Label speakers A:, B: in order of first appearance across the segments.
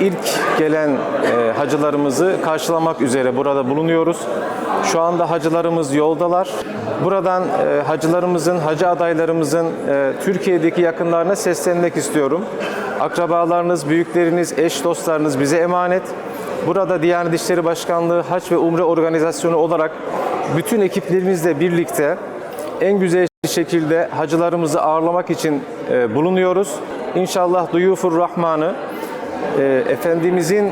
A: İlk gelen e, hacılarımızı karşılamak üzere burada bulunuyoruz. Şu anda hacılarımız yoldalar. Buradan e, hacılarımızın, hacı adaylarımızın e, Türkiye'deki yakınlarına seslenmek istiyorum. Akrabalarınız, büyükleriniz, eş dostlarınız bize emanet. Burada Diyanet İşleri Başkanlığı Haç ve Umre Organizasyonu olarak bütün ekiplerimizle birlikte en güzel şekilde hacılarımızı ağırlamak için e, bulunuyoruz. İnşallah Duyufur Rahman'ı e, Efendimizin e,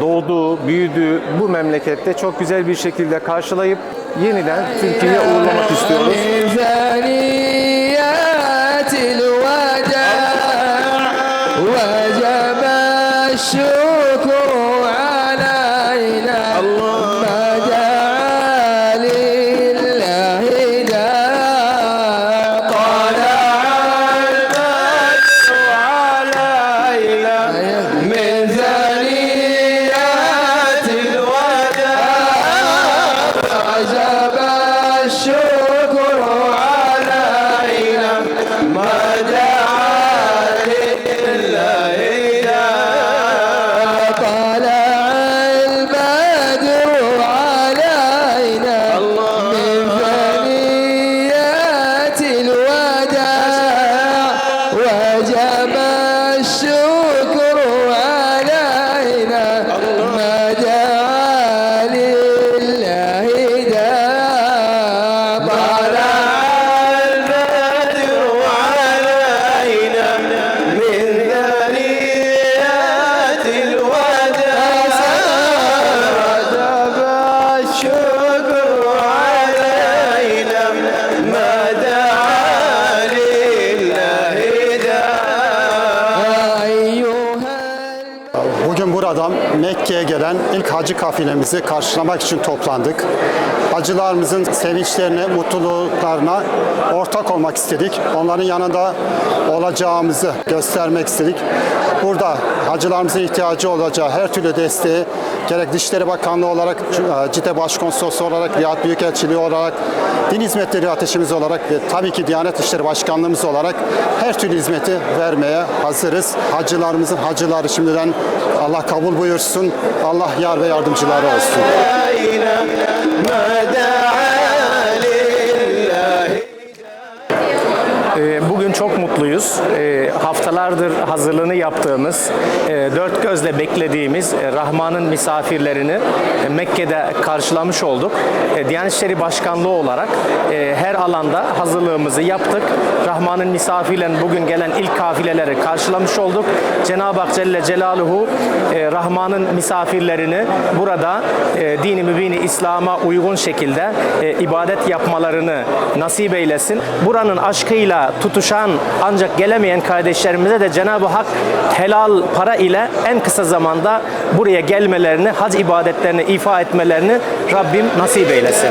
A: doğduğu, büyüdüğü bu memlekette çok güzel bir şekilde karşılayıp yeniden Türkiye'ye uğurlamak istiyoruz.
B: ثنيات الوداع وجب الشكر
C: Mekke'ye gelen ilk hacı kafilemizi karşılamak için toplandık. Hacılarımızın sevinçlerine, mutluluklarına ortak olmak istedik. Onların yanında olacağımızı göstermek istedik. Burada hacılarımızın ihtiyacı olacağı her türlü desteği gerek Dışişleri Bakanlığı olarak, CİTE Başkonsolosluğu olarak, Riyad Büyükelçiliği olarak, Din Hizmetleri Ateşimiz olarak ve tabii ki Diyanet İşleri Başkanlığımız olarak her türlü hizmeti vermeye hazırız. Hacılarımızın hacıları şimdiden Allah kabul buyursun. Allah yar ve yardımcıları olsun.
D: Bugün çok mutluyuz. Ee, Haftalardır hazırlığını yaptığımız, e, dört gözle beklediğimiz e, Rahman'ın misafirlerini e, Mekke'de karşılamış olduk. Diyanet İşleri Başkanlığı olarak her alanda hazırlığımızı yaptık. Rahman'ın misafirlerini bugün gelen ilk kafileleri karşılamış olduk. Cenab-ı Hak Celle Celaluhu Rahman'ın misafirlerini burada dini mübini İslam'a uygun şekilde ibadet yapmalarını nasip eylesin. Buranın aşkıyla tutuşan ancak gelemeyen kardeşlerimize de Cenab-ı Hak helal para ile en kısa zamanda buraya gelmelerini, hac ibadetlerini ifa etmelerini Rabbim nasip eylesin.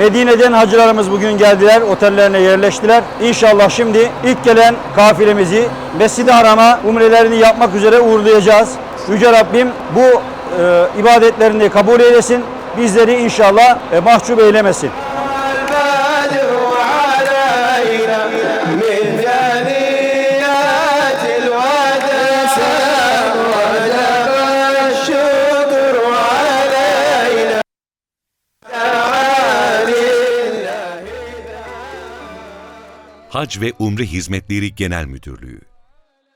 E: Medine'den hacılarımız bugün geldiler, otellerine yerleştiler. İnşallah şimdi ilk gelen kafilemizi Mescid-i Haram'a umrelerini yapmak üzere uğurlayacağız. Yüce Rabbim bu e, ibadetlerini kabul eylesin bizleri inşallah e, mahcup eylemesin.
F: Hac ve Umre Hizmetleri Genel Müdürlüğü